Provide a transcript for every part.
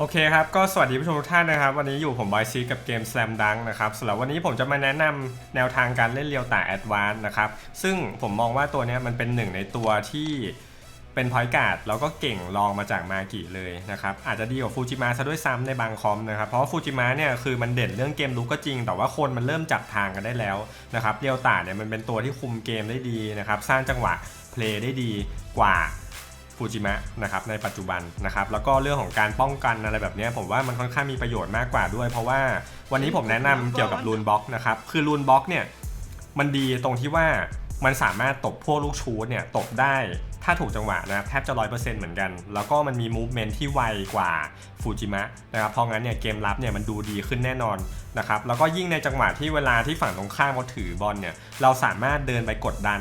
โอเคครับ ก็สวัสดีผู้ชมทุกท่านนะครับ วันนี้อยู่ผมบอยซีกับเกม Slam Dunk นะครับสำหรับวันนี้ผมจะมาแนะนำแนวทางการเล่นเรียวตาแอดวานนะครับ ซึ่งผมมองว่าตัวนี้มันเป็นหนึ่งในตัวที่เป็นพอยการ์ดแล้วก็เก่งลองมาจากมากิเลยนะครับ อาจจะดีกว่าฟูจิมะซะด้วยซ้ำในบางคอมนะครับ เพราะฟูจิมะเนี่ยคือมันเด่นเรื่องเกมลุกก็จริง แต่ว่าคนมันเริ่มจับทางกันได้แล้วนะครับเรียวตาเนี่ยมันเป็นตัวที่คุมเกมได้ดีนะครับ สร้างจังหวะเพลย์ได้ดีกว่า ฟูจิมะนะครับในปัจจุบันนะครับแล้วก็เรื่องของการป้องกันอะไรแบบนี้ผมว่ามันค่อนข้างมีประโยชน์มากกว่าด้วย เพราะว่าวันนี้ผมแนะนำเกี่ยวกับรูนบล็อกนะครับคือรูนบล็อกเนี่ยมันดีตรงที่ว่ามันสามารถตบพวกลูกชูดเนี่ยตบได้ถ้าถูกจังหวะนะครับแทบจะร้อยเปอร์เซ็นต์เหมือนกัน แล้วก็มันมีมูฟเมนท์ที่ไวกว่าฟูจิมะนะครับเพราะงั้นเนี่ยเกมรับเนี่ยมันดูดีขึ้นแน่นอนนะครับแล้วก็ยิ่งในจังหวะที่เวลาที่ฝั่งตรงข้ามเขาถือบอลเนี่ยเราสามารถเดินไปกดดัน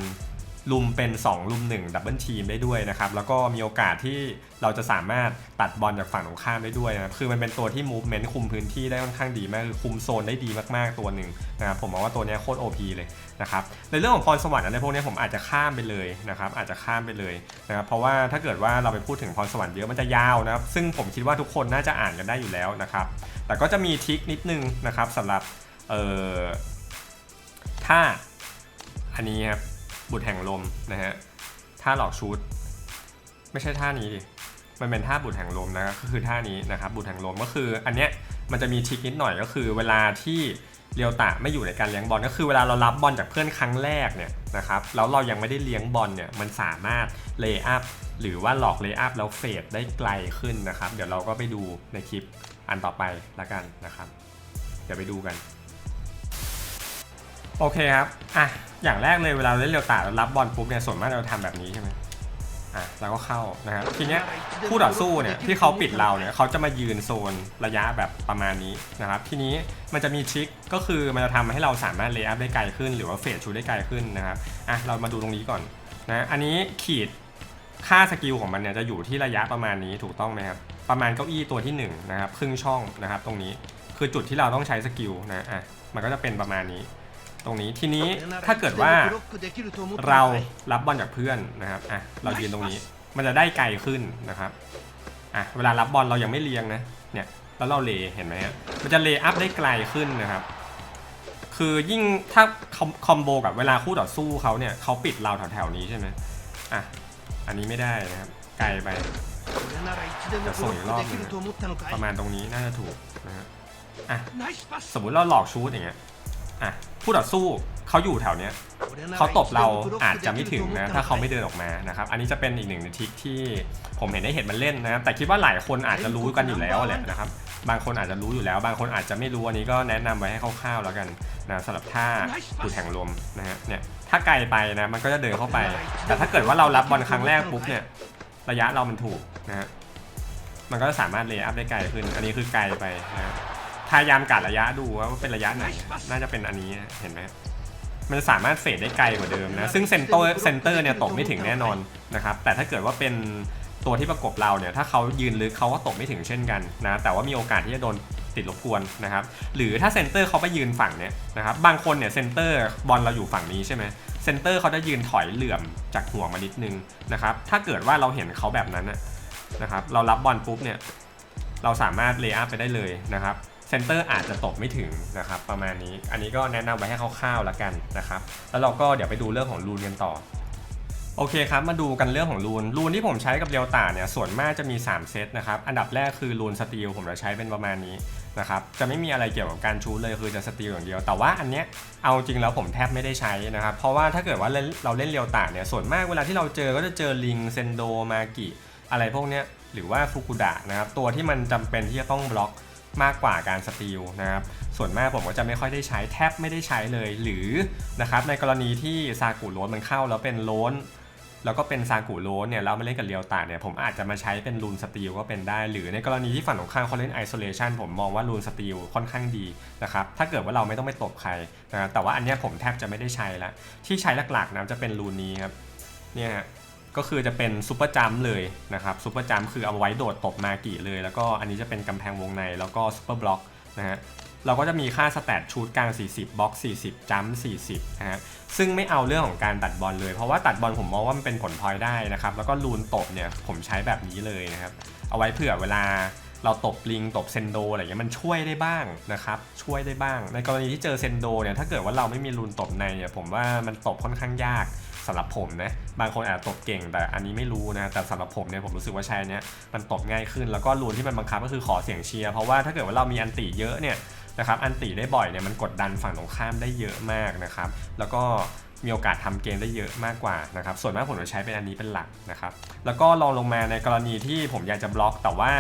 ลุมเป็น2ลุม1ดับเบิลทีมได้ด้วยนะครับ แล้วก็มีโอกาสที่เราจะสามารถตัดบอลจากฝั่งตรงข้ามได้ด้วยนะครับ คือมันเป็นตัวที่มูฟเมนต์คุมพื้นที่ได้ค่อนข้างดีมาก คือคุมโซนได้ดีมากๆตัวหนึ่งนะครับผมมองว่าตัวนี้โคตร OP เลยนะครับ ในเรื่องของพรสวรรค์อะไรพวกนี้ผมอาจจะข้ามไปเลยนะครับ อาจจะข้ามไปเลยนะครับ เพราะว่าถ้าเกิดว่าเราไปพูดถึงพรสวรรค์เยอะมันจะยาวนะครับ ซึ่งผมคิดว่าทุกคนน่าจะอ่านกันได้อยู่แล้วนะครับ แต่ก็จะมีทริคนิดนึงนะครับสำหรับเอ่อถ้าอันนี้ครับ บุตรแห่งลมนะฮะท่าหลอกชูดไม่ใช่ท่านี้ดิมันเป็นท่าบุตรแห่งลมนะก็คือท่านี้นะครับบุตรแห่งลมก็คือ อันเนี้ยมันจะมีทริคนิดหน่อยก็คือเวลาที่เรียวตะไม่อยู่ในการเลี้ยงบอลก็คือเวลาเรารับบอลจากเพื่อนครั้งแรกเนี่ยนะครับแล้วเรายังไม่ได้เลี้ยงบอลเนี่ยมันสามารถเลย์อัพหรือว่าหลอกเลย์อัพแล้วเฟดได้ไกลขึ้นนะครับ เดี๋ยวเราก็ไปดูในคลิปอันต่อไปละกันนะครับ เดี๋ยวไปดูกัน โอเคครับอะ อย่างแรกเลยเวลาเล่นเรียวตาเรารับบอลปุ๊บเนี่ยส่วนมากเราทำแบบนี้ใช่ไหมอะเราก็เข้านะครับทีเนี้ยคู่ต่อสู้เนี่ยที่เขาปิดเราเนี่ยเขาจะมายืนโซนระยะแบบประมาณนี้นะครับ ทีนี้มันจะมีทริคก็คือมันจะทำให้เราสามารถเลย์อัพได้ไกลขึ้น หรือว่าเฟดชูได้ไกลขึ้นนะครับอะเรามาดูตรงนี้ก่อนนะอันนี้ขีดค่าสกิลของมันเนี่ยจะอยู่ที่ระยะประมาณนี้ถูกต้องไหมครับประมาณเก้าอี้ตัวที่หนึ่งนะครับครึ่งช่องนะครับตรงนี้คือจุดที่เราต้องใช้สกิลนะอะมันก็จะเป็นประมาณนี้ ตรงนี้ทีนี้ถ้าเกิดว่าเรารับบอลจากเพื่อนนะครับอะเรายืนตรงนี้ มันจะได้ไกลขึ้นนะครับอะเวลารับบอลเรายังไม่เลียงนะเนี่ยแล้วเราเลเห็นไหมฮะมันจะเลอัพได้ไกลขึ้นนะครับ คือยิ่งถ้าคอมคอมโบกับเวลาคู่ต่อสู้เขาเนี่ยเขาปิดเราแถวๆนี้ใช่ไหมอะอันนี้ไม่ได้นะครับไกลไปประมาณตรงนี้น่าจะถูกนะฮะอะสมมุติเราหลอกชูดอย่างเงี้ย อะคู่ต่อสู้เขาอยู่แถวเนี้ยเขาตบเราอาจจะไม่ถึงนะถ้าเขาไม่เดินออกมานะครับ อันนี้จะเป็นอีกหนึ่งในทริคที่ผมเห็นได้เห็นมันเล่นนะครับแต่คิดว่าหลายคนอาจจะรู้กันอยู่แล้วแหละนะครับบางคนอาจจะรู้อยู่แล้ว บางคนอาจจะไม่รู้อันนี้ก็แนะนำไว้ให้คร่าวๆแล้วกันนะสำหรับท่าดูดแห่งลมนะฮะเนี่ยถ้าไกลไปนะมันก็จะเดินเข้าไป แต่ถ้าเกิดว่าเรารับบอลครั้งแรกปุ๊บเนี่ยระยะเรามันถูกนะฮะมันก็จะสามารถเลย์อัพได้ไกลขึ้น อันนี้คือไกลไปนะ พยายามกัดระยะดูว่าเป็นระยะไหน น่าจะเป็นอันนี้เห็นไหมมันจะสามารถเฟดได้ไกลกว่าเดิมนะ ซึ่งเซนเตอร์เซนเตอร์เนี่ยตกไม่ถึงแน่นอนนะครับ แต่ถ้าเกิดว่าเป็นตัวที่ประกบเราเนี่ย ถ้าเขายืนลึกเขาก็ตกไม่ถึงเช่นกันนะ แต่ว่ามีโอกาสที่จะโดนติดรบกวนนะครับ หรือถ้าเซนเตอร์เขาไปยืนฝั่งเนี่ยนะครับ บางคนเนี่ยเซนเตอร์บอลเราอยู่ฝั่งนี้ใช่ไหมเซนเตอร์เขาจะยืนถอยเหลื่อมจากห่วมานิดนึงนะครับ ถ้าเกิดว่าเราเห็นเขาแบบนั้นนะนะครับ เรารับบอลปุ๊บเนี่ย เราสามารถเลย์อัพไปได้เลยนะครับ เซนเตอร์อาจจะตกไม่ถึงนะครับประมาณนี้ อันนี้ก็แนะนำไว้ให้คร่าวๆแล้วกันนะครับ แล้วเราก็เดี๋ยวไปดูเรื่องของรูนกันต่อ โอเคครับ มาดูกันเรื่องของรูน รูนที่ผมใช้กับเรียวตาเนี่ยส่วนมากจะมี 3 เซตนะครับ อันดับแรกคือรูนสตีลผมจะใช้เป็นประมาณนี้นะครับ จะไม่มีอะไรเกี่ยวกับการชูเลยคือจะสตีลอย่างเดียว แต่ว่าอันเนี้ยเอาจริงแล้วผมแทบไม่ได้ใช้นะครับ เพราะว่าถ้าเกิดว่าเราเล่นเรียวตาเนี่ยส่วนมากเวลาที่เราเจอก็จะเจอลิงเซนโดมากิอะไรพวกเนี้ยหรือว่าฟุกุดะนะครับตัวที่มันจำเป็นที่จะต้องบล็อก มากกว่าการสตีลนะครับส่วนมากผมก็จะไม่ค่อยได้ใช้แทบไม่ได้ใช้เลยหรือนะครับในกรณีที่ซากุโรนมันเข้าแล้วเป็นโลนแล้วก็เป็นซากุโรนเนี่ยแล้วมาเล่นกับเรียวตาเนี่ยผมอาจจะมาใช้เป็นรูนสตีลก็เป็นได้ หรือในกรณีที่ฝั่งของข้างเขาเล่นไอโซเลชันผมมองว่ารูนสตีลค่อนข้างดีนะครับถ้าเกิดว่าเราไม่ต้องไปตบใครนะแต่ว่าอันนี้ผมแทบจะไม่ได้ใช้ละที่ใช้หลักๆนะจะเป็นรูนนี้ครับเนี่ยฮะ ก็คือจะเป็นซูเปอร์จัมป์เลยนะครับซูเปอร์จัมป์คือเอาไว้โดดตบมากิเลย แล้วก็อันนี้จะเป็นกำแพงวงในแล้วก็ซูเปอร์บล็อกนะฮะเราก็จะมีค่าสแตทชูดกลาง 40บล็อก 40จัมป์40นะฮะซึ่งไม่เอาเรื่องของการตัดบอลเลย เพราะว่าตัดบอลผมมองว่ามันเป็นผลพลอยได้นะครับ แล้วก็ลูนตบเนี่ยผมใช้แบบนี้เลยนะครับ เอาไว้เผื่อเวลาเราตบลิงตบเซนโดอะไรเงี้ยมันช่วยได้บ้างนะครับช่วยได้บ้าง ในกรณีที่เจอเซนโดเนี่ยถ้าเกิดว่าเราไม่มีรูนตบในเนี่ยผมว่ามันตบค่อนข้างยาก สำหรับผมนะบางคนอาจจะตบเก่ง แต่อันนี้ไม่รู้นะแต่สำหรับผมเนี่ยผมรู้สึกว่าใช้เนี้ยมันตบง่ายขึ้นแล้วก็รูนที่มันบังคับก็คือขอเสียงเชียร์เพราะว่าถ้าเกิดว่าเรามีอันติเยอะเนี่ยนะครับอันติได้บ่อยเนี่ยมันกดดันฝั่งตรงข้ามได้เยอะมากนะครับแล้วก็มีโอกาสทำเกมได้เยอะมากกว่านะครับส่วนมากผมจะใช้เป็นอันนี้เป็นหลักนะครับแล้วก็ลองลงมาในกรณีที่ผมอยากจะบล็อก แต่ว่า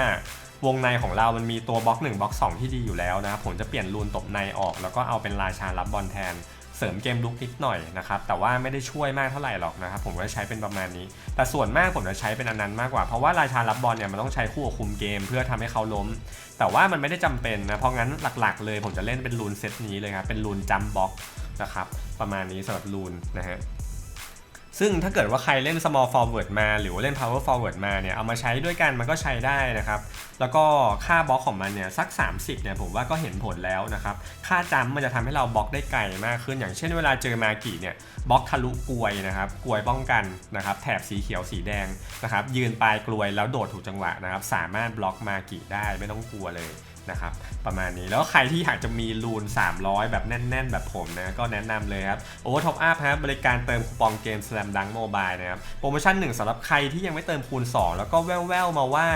วงในของเรามันมีตัวบล็อก1บล็อก2 ที่ดีอยู่แล้วนะครับผมจะเปลี่ยนรูนตบในออก แล้วก็เอาเป็นราชารับบอลแทน เสริมเกมลุกนิดหน่อยนะครับแต่ว่าไม่ได้ช่วยมากเท่าไหร่หรอกนะครับผมก็ใช้เป็นประมาณนี้ แต่ส่วนมากผมจะใช้เป็นอันนั้นมากกว่า เพราะว่าราชารับบอลเนี่ยมันต้องใช้คู่กับคุมเกม เพื่อทำให้เขาล้ม แต่ว่ามันไม่ได้จำเป็นนะเพราะงั้นหลักๆ เลยผมจะเล่นเป็นรูนเซตนี้เลยครับเป็นรูนจัมบ็อกนะครับประมาณนี้สำหรับรูนนะฮะ ซึ่งถ้าเกิดว่าใครเล่น small forward มา หรือว่าเล่น power forward มาเนี่ย เอามาใช้ด้วยกันมันก็ใช้ได้นะครับ แล้วก็ค่าบล็อกของมันเนี่ยสัก 30เนี่ยผมว่าก็เห็นผลแล้วนะครับ ค่าจัมป์มันจะทำให้เราบล็อกได้ไกลมากขึ้น อย่างเช่นเวลาเจอมากิเนี่ยบล็อกทะลุกลวยนะครับกลวยป้องกันนะครับแถบสีเขียวสีแดงนะครับยืนปลายกลวยแล้วโดดถูกจังหวะนะครับสามารถบล็อกมากิได้ไม่ต้องกลัวเลย นะครับประมาณนี้แล้วใครที่อยากจะมีรูน 300 แบบแน่น ๆ แบบผมนะก็แนะนำเลยครับโอเวอร์ท็อปอัพครับบริการเติมคูปองเกม Slam Dunk Mobile นะครับโปรโมชั่นหนึ่งสำหรับใครที่ยังไม่เติมคูณ 2 แล้วก็แว่วๆมาว่า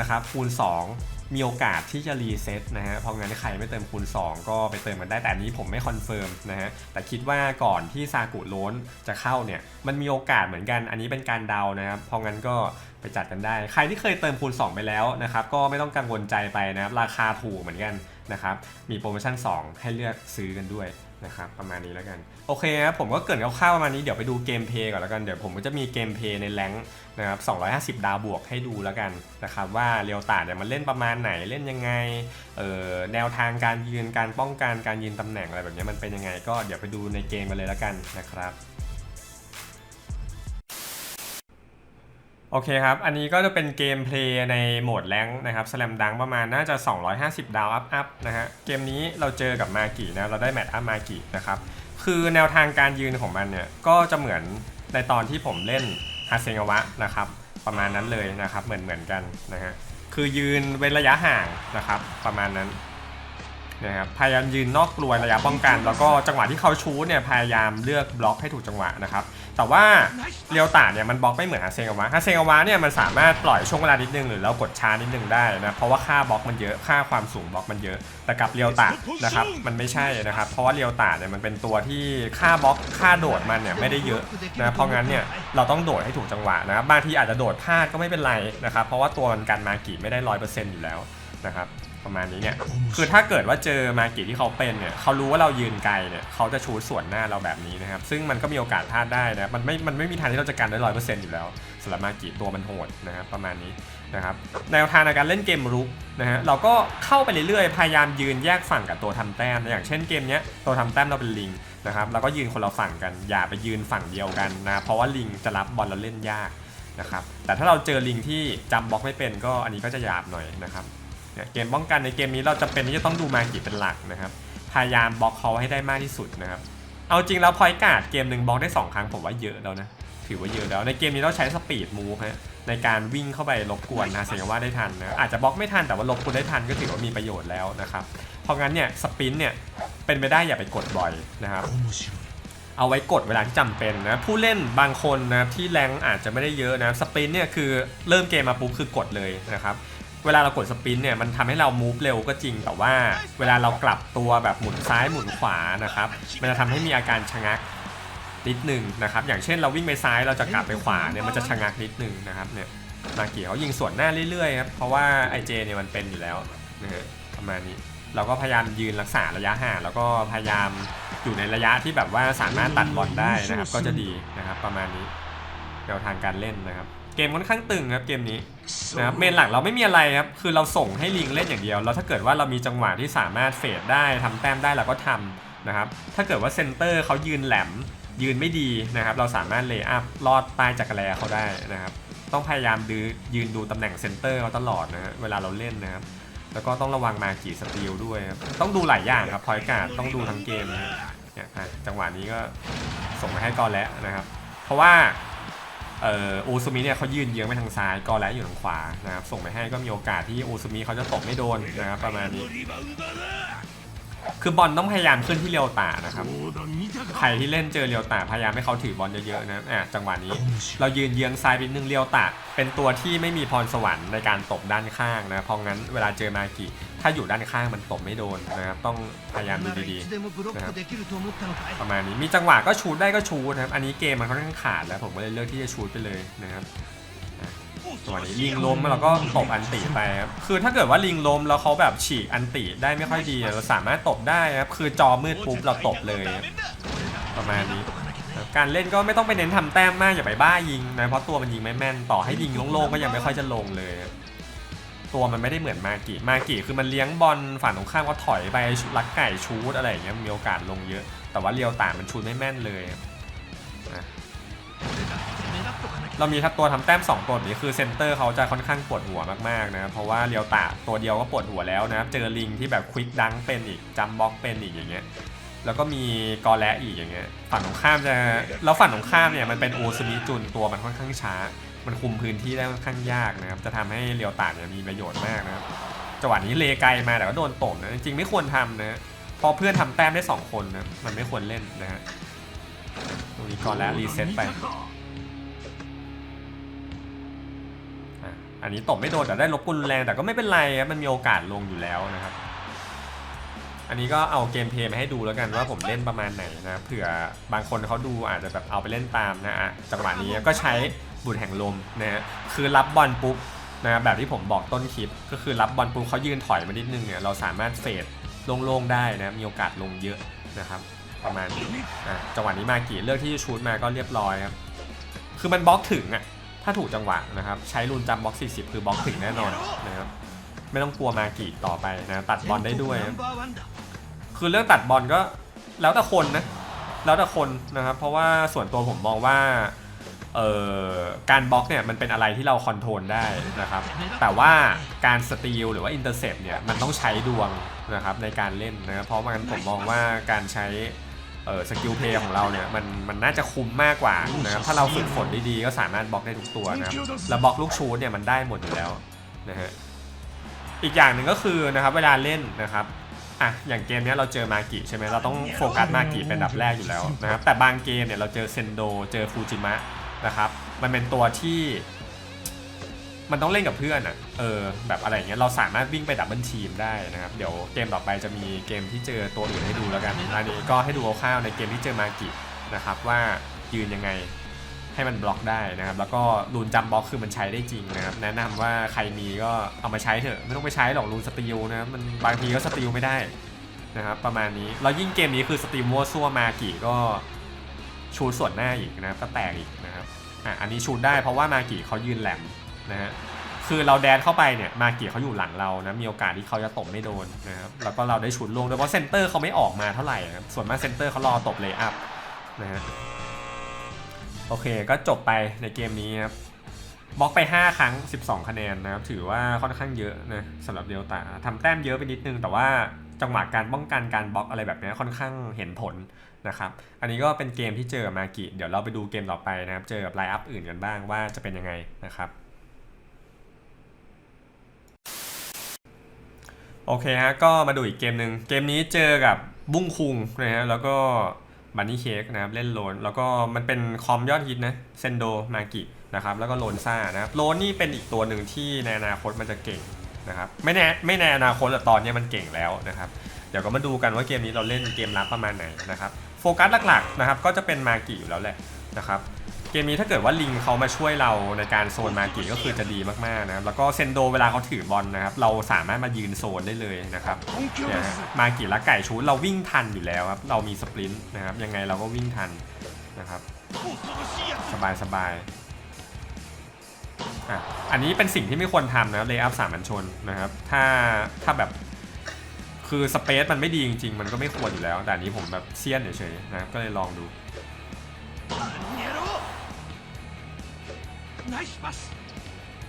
นะครับคูณ 2 มีโอกาสที่จะรีเซ็ตนะฮะ เพราะงั้นใครไม่เติมคูณ 2 ก็ไปเติมกันได้ แต่อันนี้ผมไม่คอนเฟิร์มนะฮะ แต่คิดว่าก่อนที่ซากุโลนจะเข้าเนี่ย มันมีโอกาสเหมือนกัน อันนี้เป็นการเดานะครับ เพราะงั้นก็ไปจัดกันได้ ใครที่เคยเติมคูณ 2 ไปแล้วนะครับ ก็ไม่ต้องกังวลใจไปนะครับ ราคาถูกเหมือนกันนะครับ มีโปรโมชั่น 2 ให้เลือกซื้อกันด้วย นะครับประมาณนี้แล้วกัน โอเคครับผมก็เกรินคร่าวๆประมาณนี้เดี๋ยวไปดูเกมเพลย์ก่อนแล้วกันเดี๋ยวผมก็จะมีเกมเพลย์ในแรงนะครับ250 ดาวบวกให้ดูแล้วกันนะครับว่าเรียวตาเนี่ยมันเล่นประมาณไหนเล่นยังไงเอ่อแนวทางการยืนการป้องกันการยืนตำแหน่งอะไรแบบนี้มันเป็นยังไง ก็เดี๋ยวไปดูในเกมกันเลยแล้วกันนะครับ โอเคครับ อันนี้ก็จะเป็นเกมเพลย์ในโหมดแรงนะครับสแลมดังประมาณน่าจะ 250 ดาวอัพอัพนะฮะ เกมนี้เราเจอกับมากินะ เราได้แมตช์อัพมากินะครับ คือแนวทางการยืนของมันเนี่ย ก็จะเหมือนในตอนที่ผมเล่นฮาเซงวะนะครับ ประมาณนั้นเลยนะครับ เหมือนเหมือนกันนะฮะ คือยืนเว้นระยะห่างนะครับ ประมาณนั้นนะครับพยายามยืนนอกกลวยระยะป้องกัน แล้วก็จังหวะที่เขาชูเนี่ยพยายามเลือกบล็อกให้ถูกจังหวะนะครับ แต่ว่าเรียวตาเนี่ยมันบล็อกไม่เหมือนฮาเซงาวะฮาเซงาวะเนี่ยมันสามารถปล่อยช่วงเวลานิดนึงหรือเรากดช้านิดนึงได้นะเพราะว่าค่าบล็อกมันเยอะค่าความสูงบล็อกมันเยอะแต่กับเรียวตานะครับมันไม่ใช่นะครับ เพราะว่าเรียวตาเนี่ยมันเป็นตัวที่ค่าบล็อกค่าโดดมันเนี่ยไม่ได้เยอะนะเพราะงั้นเนี่ยเราต้องโดดให้ถูกจังหวะนะครับบางทีอาจจะโดดพลาดก็ไม่เป็นไรนะครับเพราะว่าตัวมันกันมากิไม่ได้ร้อยเปอร์เซ็นต์อยู่แล้วนะครับ ประมาณนี้เนี่ย คือถ้าเกิดว่าเจอมาเกิที่เขาเป็นเนี่ยเขารู้ว่าเรายืนไกลเนี่ยเขาจะชูส่วนหน้าเราแบบนี้นะครับ ซึ่งมันก็มีโอกาสพลาดได้นะมันไม่ มันไม่มีทางที่เราจะกันได้ร้อยเปอร์เซ็นต์อยู่แล้วสำหรับมาเกิตัวมันโหดนะครับประมาณนี้นะครับแนวทางในการเล่นเกมรุกนะฮะเราก็เข้าไปเรื่อยๆพยายามยืนแยกฝั่งกับตัวทำแต้มอย่างเช่นเกมเนี้ยตัวทำแต้มเราเป็นลิงนะครับเราก็ยืนคนละฝั่งกันอย่าไปยืนฝั่งเดียวกันนะเพราะว่าลิงจะรับบอลเราเล่นยากนะครับแต่ถ้าเราเจอลิงที่จำบล็อกไม่เป็นก็อันนี้ก็จะหยาบหน่อยนะครับ เกมป้องกันในเกมนี้เราจะเป็นที่จะต้องดูมากิเป็นหลักนะครับ พยายามบล็อกเขาให้ได้มากที่สุดนะครับ เอาจริงแล้วพอยการ์ดเกมหนึ่งบล็อกได้ 2 ครั้งผมว่าเยอะแล้วนะ ถือว่าเยอะแล้วในเกมนี้เราใช้สปีดมูฟฮะในการวิ่งเข้าไปรบกวนนะเสียงว่าได้ทันนะอาจจะบล็อกไม่ทันแต่ว่ารบกวนได้ทันก็ถือว่ามีประโยชน์แล้วนะครับ เพราะงั้นเนี่ยสปินเนี่ยเป็นไปได้อย่าไปกดบ่อยนะครับเอาไว้กดเวลาที่จำเป็นนะผู้เล่นบางคนนะที่แรงอาจจะไม่ได้เยอะนะสปรินเนี่ยคือเริ่มเกมมาปุ๊บคือกดเลยนะครับ เวลาเรากดสปรินต์เนี่ยมันทำให้เรามูฟเร็วก็จริงแต่ว่า เวลาเรากลับตัวแบบหมุนซ้ายหมุนขวานะครับมันจะทำให้มีอาการชะงักนิดหนึ่งนะครับอย่างเช่นเราวิ่งไปซ้ายเราจะกลับไปขวาเนี่ยมันจะชะงักนิดหนึ่งนะครับเนี่ยมาเกียเขายิงสวนหน้าเรื่อยๆครับเพราะว่าไอเจเนี่ยมันเป็นอยู่แล้วนะฮะประมาณนี้เราก็พยายามยืนรักษาระยะห่างแล้วก็พยายามอยู่ในระยะที่แบบว่าสามารถตัดบอลได้นะครับก็จะดีนะครับประมาณนี้แนวทางการเล่นนะครับ เกมค่อนข้างตึงครับเกมนี้นะครับเมนหลักเราไม่มีอะไรครับคือเราส่งให้ลิงเล่นอย่างเดียว แล้วถ้าเกิดว่าเรามีจังหวะที่สามารถเฟดได้ทำแต้มได้เราก็ทำนะครับถ้าเกิดว่าเซนเตอร์เขายืนแหลมยืนไม่ดีนะครับ เราสามารถเลย์อัพลอดใต้จักรแลเขาได้นะครับ ต้องพยายามดูยืนดูตำแหน่งเซนเตอร์เขาตลอดนะฮะเวลาเราเล่นนะครับ แล้วก็ต้องระวังมากี่สตีลด้วยครับต้องดูหลายอย่างครับพอยการ์ดต้องดูทั้งเกมนะเนี่ยจังหวะนี้ก็ส่งมาให้กอนแล้วนะครับ เพราะว่า เอออูซุมิเนี่ยเขายืนเยื้องไปทางซ้ายกอและอยู่ทางขวานะครับส่งไปให้ก็มีโอกาสที่อูซุมิเขาจะตกไม่โดนนะครับประมาณนี้ คือบอลต้องพยายามขึ้นที่เรียวตานะครับ ใครที่เล่นเจอเรียวตาพยายามให้เขาถือบอลเยอะๆนะอะจังหวะนี้เรายืนเยื้องซ้ายไปนิดนึงเรียวตาเป็นตัวที่ไม่มีพรสวรรค์ในการตบด้านข้างนะเพราะงั้นเวลาเจอมากิถ้าอยู่ด้านข้างมันตบไม่โดนนะครับต้องพยายามดูดีๆประมาณนี้มีจังหวะก็ชูดได้ก็ชูดนะครับอันนี้เกมมันค่อนข้างขาดแล้วผมก็เลยเลือกที่จะชูดไปเลยนะครับ อะจัวนี้ลิงล้มเราก็ตบอันติไปครับคือถ้าเกิดว่าลิงล้มแล้วเขาแบบฉีกอันติได้ไม่ค่อยดีเราสามารถตบได้ครับคือจอมืดปุ๊บเราตบเลยประมาณนี้ การเล่นก็ไม่ต้องไปเน้นทำแต้มมากอย่าไปบ้ายิงนะเพราะตัวมันยิงไม่แม่นต่อให้ยิงโล่งๆก็ยังไม่ค่อยจะลงเลย ตัวมันไม่ได้เหมือนมากิมากิคือมันเลี้ยงบอลฝั่งตรงข้ามก็ถอยไปลักไก่ชูดอะไรอย่างเงี้ยมีโอกาสลงเยอะ แต่ว่าเรียวตามันชูดไม่แม่นเลย เรามีทับตัวทำแต้ม 2 ตัวนี้คือเซนเตอร์เขาจะค่อนข้างปวดหัวมากๆนะเพราะว่าเรียวตาตัวเดียวก็ปวดหัวแล้วนะเจอลิงที่แบบควิกดังเป็นอีกจัมบ็อกเป็นอีกอย่างเงี้ยแล้วก็มีกอแลอีกอย่างเงี้ยฝั่งตรงข้ามจะแล้วฝั่งตรงข้ามเนี่ยมันเป็นโอซมิจุนตัวมันค่อนข้างช้า มันคุมพื้นที่ได้ค่อนข้างยากนะครับจะทำให้เรียวตาเนี่ยมีประโยชน์มากนะครับจังหวะนี้เลไกลมาแต่ก็โดนตบนะจริงๆไม่ควรทำนะพอเพื่อนทำแต้มได้ 2 คนนะมันไม่ควรเล่นนะฮะตรงนี้กอแลรีเซ็ตไป อันนี้ตบไม่โดนแต่ได้ลบกุลแรงแต่ก็ไม่เป็นไรครับมันมีโอกาสลงอยู่แล้วนะครับ อันนี้ก็เอาเกมเพลย์มาให้ดูแล้วกันว่าผมเล่นประมาณไหนนะเผื่อบางคนเขาดูอาจจะแบบเอาไปเล่นตามนะอะจังหวะนี้ก็ใช้บุตรแห่งลมนะฮะคือรับบอลปุ๊บนะแบบที่ผมบอกต้นคลิป ก็คือรับบอลปุ๊บเขายืนถอยมานิดนึงเนี่ยเราสามารถเฟดโล่งๆได้นะมีโอกาสลงเยอะนะครับ ประมาณนี้อะจังหวะนี้มากี่เลือกที่จะชูดมาก็เรียบร้อยครับคือมันบล็อกถึงอะ ถ้าถูกจังหวะนะครับ ใช้รูนจำบล็อก 40 คือบล็อกถึงแน่นอนนะครับ ไม่ต้องกลัวมากี่ต่อไปนะตัดบอลได้ด้วย คือเรื่องตัดบอลก็แล้วแต่คนนะ แล้วแต่คนนะครับ เพราะว่าส่วนตัวผมมองว่าเอ่อการบล็อกเนี่ยมันเป็นอะไรที่เราคอนโทรลได้นะครับ แต่ว่าการสตีลหรือว่าอินเตอร์เซปเนี่ยมันต้องใช้ดวงนะครับในการเล่นนะครับเพราะมันผมมองว่าการใช้ เออสกิลเพย์ของเราเนี่ยมันมันน่าจะคุ้มมากกว่านะครับถ้าเราฝึกฝนดีๆก็สามารถบล็อกได้ทุกตัวนะครับแล้วบล็อกลูกชูดเนี่ยมันได้หมดอยู่แล้วนะฮะอีกอย่างหนึ่งก็คือนะครับเวลาเล่นนะครับอะอย่างเกมเนี้ยเราเจอมากิใช่ไหมเราต้องโฟกัสมากิเป็นดับแรกอยู่แล้วนะครับแต่บางเกมเนี่ยเราเจอเซนโดเจอฟูจิมะนะครับมันเป็นตัวที่ มันต้องเล่นกับเพื่อนอะ เออ แบบอะไรเงี้ย เราสามารถวิ่งไปดับเบิลทีมได้นะครับ เดี๋ยวเกมต่อไปจะมีเกมที่เจอตัวอื่นให้ดูแล้วกัน อันนี้ก็ให้ดูคร่าวๆในเกมที่เจอมากินะครับว่ายืนยังไงให้มันบล็อกได้นะครับ แล้วก็รูนจัมบล็อกคือมันใช้ได้จริงนะครับ แนะนำว่าใครมีก็เอามาใช้เถอะ ไม่ต้องไปใช้หรอกรูนสติลนะมันบางทีก็สติลไม่ได้นะครับประมาณนี้ แล้วยิ่งเกมนี้คือสติลมัวซั่วมากี่ก็ชูส่วนหน้าอีกนะครับก็แตกอีกนะครับอะอันนี้ชูดได้เพราะว่ามากี่เขายืนแหลม นะฮะคือเราแดนเข้าไปเนี่ยมากี่เขาอยู่หลังเรานะมีโอกาสที่เขาจะตบไม่โดนนะครับแล้วก็เราได้ชุดลงโดยเฉพาะเซนเตอร์เขาไม่ออกมาเท่าไหร่นะครับส่วนมากเซนเตอร์เขารอตบเลย์อัพนะฮะโอเคก็จบไปในเกมนี้ครับบล็อกไป 5 ครั้ง 12 คะแนนนะครับถือว่าค่อนข้างเยอะนะสำหรับเดลตาทำแต้มเยอะไปนิดนึงแต่ว่าจังหวะการป้องกันการบล็อกอะไรแบบนี้ค่อนข้างเห็นผลนะครับอันนี้ก็เป็นเกมที่เจอมากิเดี๋ยวเราไปดูเกมต่อไปนะครับ เจอกับไลน์อัพอื่นกันบ้างว่าจะเป็นยังไงนะครับ โอเคฮะก็มาดูอีกเกมหนึ่งเกมนี้เจอกับบุ้งคุงนะฮะแล้วก็บันนี่เค้กนะครับเล่นโลน แล้วก็มันเป็นคอมยอดฮิตนะเซนโดมากินะครับแล้วก็โลนซ่านะครับโลนนี่เป็นอีกตัวหนึ่งที่ในอนาคตมันจะเก่งนะครับไม่แน่ไม่ในอนาคตแต่ตอนนี้มันเก่งแล้วนะครับเดี๋ยวก็มาดูกันว่าเกมนี้เราเล่นเกมรับประมาณไหนนะครับโฟกัสหลักๆนะครับก็จะเป็นมากิอยู่แล้วแหละนะครับ เกมนี้ถ้าเกิดว่าลิงเขามาช่วยเราในการโซนมากิก็คือจะดีมากๆนะครับแล้วก็เซนโดเวลาเขาถือบอลนะครับ เราสามารถมายืนโซนได้เลยนะครับเนี่ยฮะมากิและไก่ชูดเราวิ่งทันอยู่แล้วครับ เรามีสปรินต์นะครับ ยังไงเราก็วิ่งทันนะครับ สบายสบายอะอันนี้เป็นสิ่งที่ไม่ควรทำนะเลย์อัพสามัญชนนะครับ ถ้าถ้าแบบคือสเปซมันไม่ดีจริงๆ มันก็ไม่ควรอยู่แล้ว แต่อันนี้ผมแบบเซียนเฉยๆนะครับก็เลยลองดู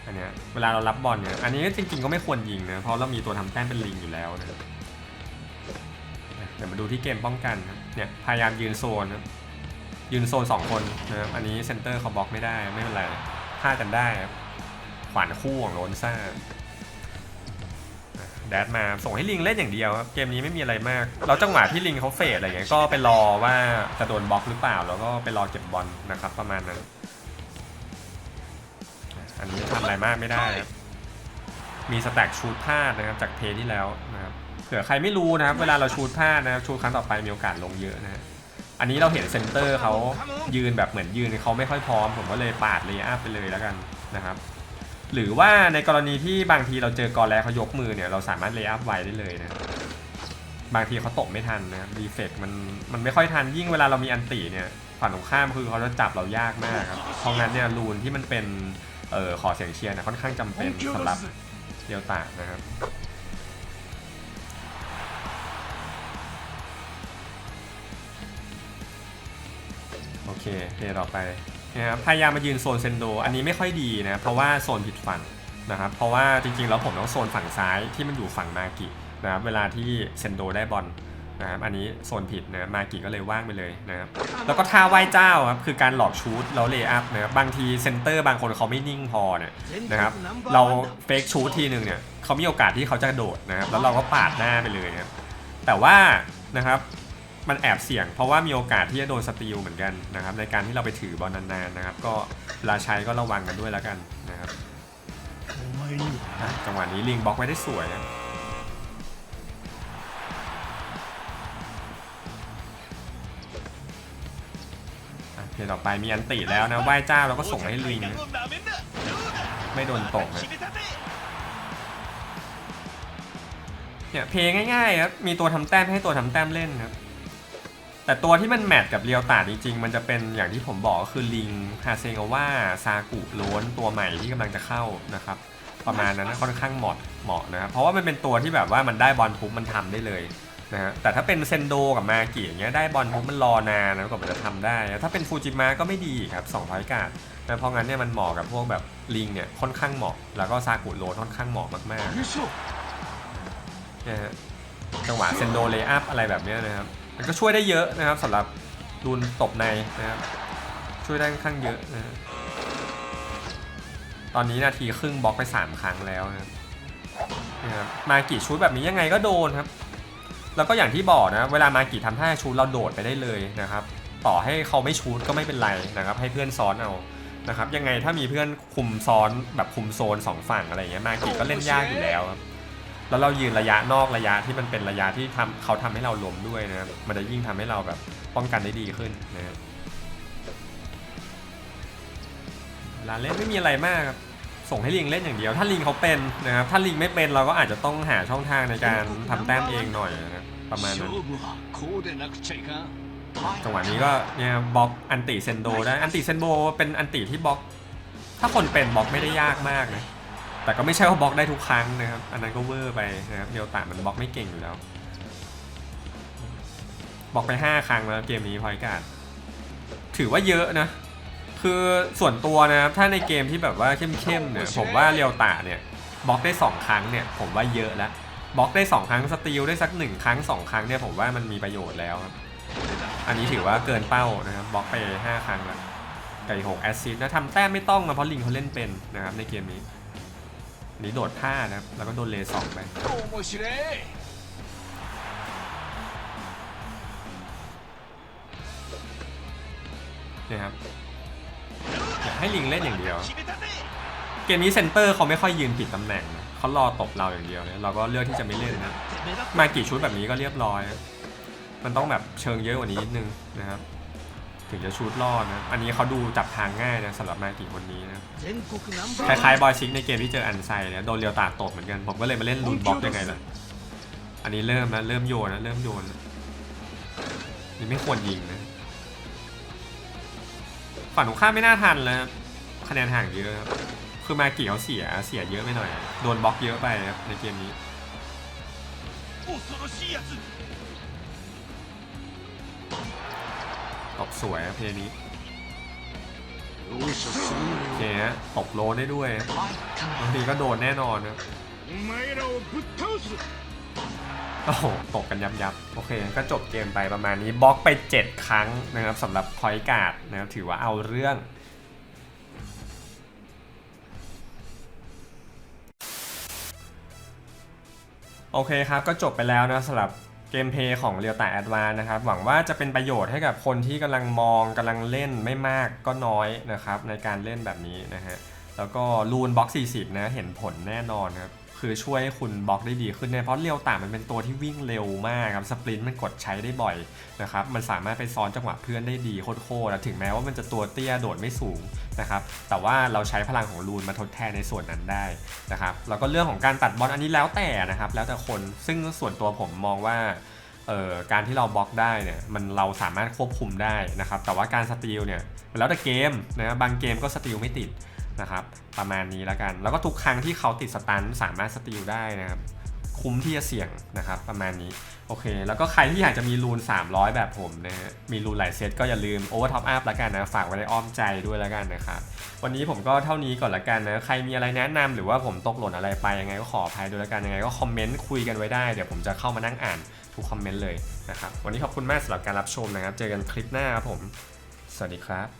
อันเนี้ยเวลาเรารับบอลเนี่ย อันนี้จริงๆก็ไม่ควรยิงนะเพราะเรามีตัวทำแต้มเป็นลิงอยู่แล้วนะเดี๋ยวมาดูที่เกมป้องกันเนี่ยพยายามยืนโซนนะยืนโซนสองคนนะครับอันนี้เซนเตอร์เขาบล็อกไม่ได้ไม่เป็นไรพลาดกันได้ขวานคู่ของโรนซ่าแดดมาส่งให้ลิงเล่นอย่างเดียวครับเกมนี้ไม่มีอะไรมากแล้วจังหวะที่ลิงเขาเฟดอะไรเงี้ยก็ไปรอว่าจะโดนบล็อกหรือเปล่า แล้วก็ไปรอเก็บบอลนะครับประมาณนั้น อันนี้ทำอะไรมากไม่ได้ครับมีสแต็กชูดพลาดนะครับจากเพลย์ที่แล้วนะครับเผื่อใครไม่รู้นะครับ เวลาเราชูดพลาดนะครับชูดครั้งต่อไปมีโอกาสลงเยอะนะฮะอันนี้เราเห็นเซนเตอร์เขายืนแบบเหมือนยืนเขาไม่ค่อยพร้อม ผมก็เลยปาดเลยอัพไปเลยแล้วกันนะครับ หรือว่าในกรณีที่บางทีเราเจอกอแลเขายกมือเนี่ยเราสามารถเลย์อัพไวได้เลยนะบางทีเขาตกไม่ทันนะดีเฟกมันมันไม่ค่อยทันยิ่งเวลาเรามีอันตีเนี่ยฝั่งตรงข้ามคือเขาจะจับเรายากมากครับเพราะงั้นเนี่ยรูนที่มันเป็น เอ่อขอเสียงเชียร์นะค่อนข้างจำเป็นสำหรับเดียวตานะครับโอเคเพลย์ต่อไปนะครับพยายามมายืนโซนเซนโด อันนี้ไม่ค่อยดีนะเพราะว่าโซนผิดฝั่งนะครับเพราะว่าจริงๆแล้วผมต้องโซนฝั่งซ้ายที่มันอยู่ฝั่งมากินะครับเวลาที่เซนโดได้บอล นะครับอันนี้โซนผิดนะมากิก็เลยว่างไปเลยนะครับแล้วก็ท่าไหว้เจ้าครับคือการหลอกชูตแล้วเลย์อัพนะครับบางทีเซนเตอร์บางคนเขาไม่นิ่งพอเนี่ยนะครับเราเฟกชูตทีหนึ่งเนี่ยเขามีโอกาสที่เขาจะโดดนะครับแล้วเราก็ปาดหน้าไปเลยนะครับแต่ว่านะครับมันแอบเสี่ยง เพราะว่ามีโอกาสที่จะโดนสตีลเหมือนกันนะครับในการที่เราไปถือบอลนานๆนะครับ ก็เวลาใช้ก็ระวังกันด้วยแล้วกันนะครับอะจังหวะนี้ลิงบล็อกไว้ได้สวยนะ อะเพลย์ต่อไปมีอันติแล้วนะไหว้เจ้าเราก็ส่งให้ลิง ไม่โดนตกนะเนี่ยเพลงง่ายๆครับ มีตัวทำแต้มให้ตัวทำแต้มเล่นครับ แต่ตัวที่มันแมทกับเรียวตาจริงๆ มันจะเป็นอย่างที่ผมบอกก็คือลิงฮาเซงว่าซากุโล้นตัวใหม่ที่กำลังจะเข้านะครับ ประมาณนั้นนะค่อนข้างเหมาะเหมาะนะครับเพราะว่ามันเป็นตัวที่แบบว่ามันได้บอลปุ๊บมันทำได้เลย นะฮะแต่ถ้าเป็นเซนโดกับมาเกิอย่างเงี้ยได้บอลปุ๊บมันรอนานนะกว่ามันจะทำได้ ถ้าเป็นฟูจิมะก็ไม่ดีครับ2พอยการ์ดนะเพราะงั้นเนี่ยมันเหมาะกับพวกแบบลิงเนี่ยค่อนข้างเหมาะ แล้วก็ซากุโลนค่อนข้างเหมาะมากๆนะฮะจังหวะเซนโดเลย์อัพอะไรแบบนี้นะครับ มันก็ช่วยได้เยอะนะครับสำหรับรุนตบในนะครับช่วยได้ค่อนข้างเยอะนะตอนนี้นาทีครึ่งบล็อกไป 3 ครั้งแล้วนะครับนะครับมากี่ชุดแบบนี้ยังไงก็โดนครับ แล้วก็อย่างที่บอกนะ เวลามากี่ทำท่าชุดเราโดดไปได้เลยนะครับ ต่อให้เขาไม่ชูดก็ไม่เป็นไรนะครับ ให้เพื่อนซ้อนเอานะครับ ยังไงถ้ามีเพื่อนคุมซ้อนแบบคุมโซนสองฝั่งอะไรเงี้ยมากี่ก็เล่นยากอยู่แล้วครับแล้วเรายืนระยะนอกระยะที่มันเป็นระยะที่ทำเขาทำให้เราล้มด้วยนะครับมันจะยิ่งทำให้เราแบบป้องกันได้ดีขึ้นนะครับเลาเล่นไม่มีอะไรมากครับส่งให้ลิงเล่นอย่างเดียว ถ้าลิงเขาเป็นนะครับ ถ้าลิงไม่เป็นเราก็อาจจะต้องหาช่องทางในการทำแต้มเองหน่อยนะ ประมาณนั้นจังหวะนี้ก็เนี่ยบล็อกอันติเซนโดได้อันติเซนโดเป็นอันติที่บล็อก ถ้าคนเป็นบล็อกไม่ได้ยากมากนะแต่ก็ไม่ใช่ว่าบล็อกได้ทุกครั้งนะครับ อันนั้นก็เวอร์ไปนะครับเดียวตามันบล็อกไม่เก่งอยู่แล้วบล็อกไป 5 ครั้งแล้วเกมนี้พอยการ์ดถือว่าเยอะนะ คือส่วนตัวนะครับถ้าในเกมที่แบบว่าเข้มๆเนี่ยผมว่าเรียวตาเนี่ยบล็อกได้ 2 ครั้งเนี่ยผมว่าเยอะแล้ว บล็อกได้ 2 ครั้งสตีลได้สัก 1 ครั้ง 2 ครั้งเนี่ยผมว่ามันมีประโยชน์แล้วครับ อันนี้ถือว่าเกินเป้านะครับบล็อกไป 5 ครั้งแล้วไก่หกแอสซิสนะทำแต้มไม่ต้องนะเพราะลิงเขาเล่นเป็นนะครับในเกมนี้นนี้โดดท่านะครับแล้วก็โดนเลสองไปเนี่ครับอยากให้ลิงเล่นอย่างเดียว เกมนี้เซนเตอร์เขาไม่ค่อยยืนปิดตำแหน่ง เขารอตบเราอย่างเดียวเนี่ยเราก็เลือกที่จะไม่เล่นนะมากี่ชุดแบบนี้ก็เรียบร้อย มันต้องแบบเชิงเยอะกว่านี้นิดนึงนะครับถึงจะชูดรอดนะ อันนี้เขาดูจับทางง่ายนะสำหรับมากี่คนนี้นะ คล้ายๆบอยชิกในเกมที่เจออันไซเนี่ยโดนเรียวตากตบเหมือนกัน ผมก็เลยมาเล่นลูนบล็อกยังไงล่ะ อันนี้เริ่มแล้วเริ่มโยนแล้วเริ่มโยนนี่ไม่ควรยิงนะ ฝั่งตรงข้าไม่น่าทันแล้วคะแนนห่างเยอะครับ คือมากี่เขาเสียเสียเยอะไปหน่อย โดนบล็อกเยอะไปครับในเกมนี้ตบสวยครับเพลงนี้โอเคฮะตบโลได้ด้วยบางทีก็โดนแน่นอนนะโอ้โหตกกันยับยับโอเค ก็จบเกมไปประมาณนี้บล็อกไป 7 ครั้งนะครับสำหรับพอยการ์ดนะครับถือว่าเอาเรื่อง โอเคครับก็จบไปแล้วนะสำหรับเกมเพย์ของเรียวตาแอดวานนะครับหวังว่าจะเป็นประโยชน์ให้กับคนที่กำลังมองกำลังเล่นไม่มากก็น้อยนะครับในการเล่นแบบนี้นะฮะแล้วก็รูนบล็อก 40 นะเห็นผลแน่นอนครับ คือช่วยให้คุณบล็อกได้ดีขึ้นเนี่ยเพราะเรียวต่ามันเป็นตัวที่วิ่งเร็วมากครับสปรินต์มันกดใช้ได้บ่อยนะครับมันสามารถไปซ้อนจังหวะเพื่อนได้ดีโคตรๆนะถึงแม้ว่ามันจะตัวเตี้ยโดดไม่สูงนะครับแต่ว่าเราใช้พลังของรูนมาทดแทนในส่วนนั้นได้นะครับแล้วก็เรื่องของการตัดบอลอันนี้แล้วแต่นะครับแล้วแต่คนซึ่งส่วนตัวผมมองว่าการที่เราบล็อกได้เนี่ยมันเราสามารถควบคุมได้นะครับแต่ว่าการสตีลเนี่ยแล้วแต่เกมนะบางเกมก็สตีลไม่ติด นะครับประมาณนี้แล้วกัน แล้วก็ทุกครั้งที่เขาติดสตันสามารถสตีลได้นะครับคุ้มที่จะเสี่ยงนะครับประมาณนี้โอเค แล้วก็ใครที่อยากจะมีรูน 300 แบบผมนะฮะมีรูนหลายเซตก็อย่าลืมโอเวอร์ท็อปอัพแล้วกันนะฝากไว้ในอ้อมใจด้วยแล้วกันนะครับวันนี้ผมก็เท่านี้ก่อนละกันนะใครมีอะไรแนะนำหรือว่าผมตกหล่นอะไรไปยังไงก็ขออภัยด้วยแล้วกันยังไงก็คอมเมนต์คุยกันไว้ได้เดี๋ยวผมจะเข้ามานั่งอ่านทุกคอมเมนต์เลยนะครับวันนี้ขอบคุณมากสำหรับการรับชมนะครับ เจอกันคลิปหน้าครับผม สวัสดีครับ